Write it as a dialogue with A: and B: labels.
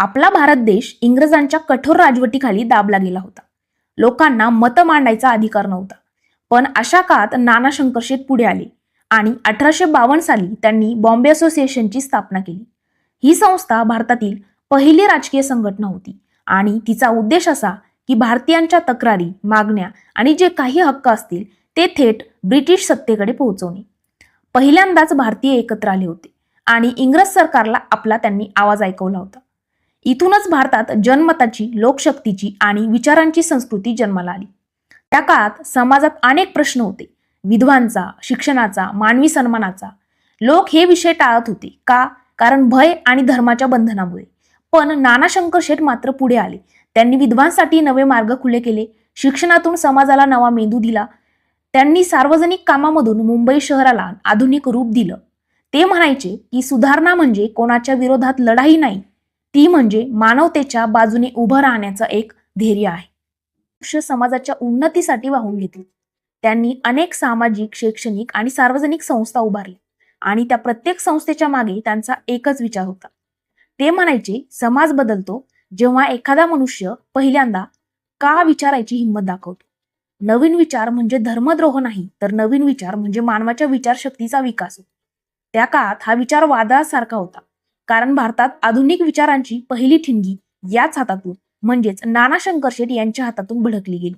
A: आपला भारत देश इंग्रजांच्या कठोर राजवटीखाली दाबला गेला होता. लोकांना मतं मांडायचा अधिकार नव्हता. पण अशा काळात नाना शंकरशेठ पुढे आले आणि अठराशे बावन्न साली त्यांनी बॉम्बे असोसिएशनची स्थापना केली. ही संस्था भारतातील पहिली राजकीय संघटना होती आणि तिचा उद्देश असा की भारतीयांच्या तक्रारी मागण्या आणि जे काही हक्क असतील ते थेट ब्रिटिश सत्तेकडे पोहोचवणे. पहिल्यांदाच भारतीय एकत्र आले होते आणि इंग्रज सरकारला आपला त्यांनी आवाज ऐकवला होता. इथूनच भारतात जनमताची लोकशक्तीची आणि विचारांची संस्कृती जन्माला आली. त्या काळात समाजात अनेक प्रश्न होते. विधवांचा शिक्षणाचा मानवी सन्मानाचा. लोक हे विषय टाळत होते. का? कारण भय आणि धर्माच्या बंधनामुळे. पण नाना शंकर शेठ मात्र पुढे आले. त्यांनी विधवांसाठी नवे मार्ग खुले केले. शिक्षणातून समाजाला नवा मेंदू दिला. त्यांनी सार्वजनिक कामामधून मुंबई शहराला आधुनिक रूप दिलं. ते म्हणायचे की सुधारणा म्हणजे कोणाच्या विरोधात लढाई नाही ती म्हणजे मानवतेच्या बाजूने उभं राहण्याचं एक धैर्य आहे. मनुष्य समाजाच्या उन्नतीसाठी वाहून घेतले. त्यांनी अनेक सामाजिक शैक्षणिक आणि सार्वजनिक संस्था उभारल्या आणि त्या प्रत्येक संस्थेच्या मागे त्यांचा एकच विचार होता. ते म्हणायचे समाज बदलतो जेव्हा एखादा मनुष्य पहिल्यांदा का विचारायची हिंमत दाखवतो? नवीन विचार म्हणजे धर्मद्रोह नाही तर नवीन विचार म्हणजे मानवाच्या विचारशक्तीचा विकास होतो. त्या काळात हा विचार वादळासारखा होता. कारण भारतात आधुनिक विचारांची पहिली ठिणगी याच हातातून म्हणजेच नाना शंकर शेट यांच्या हातातून भडकली गेली.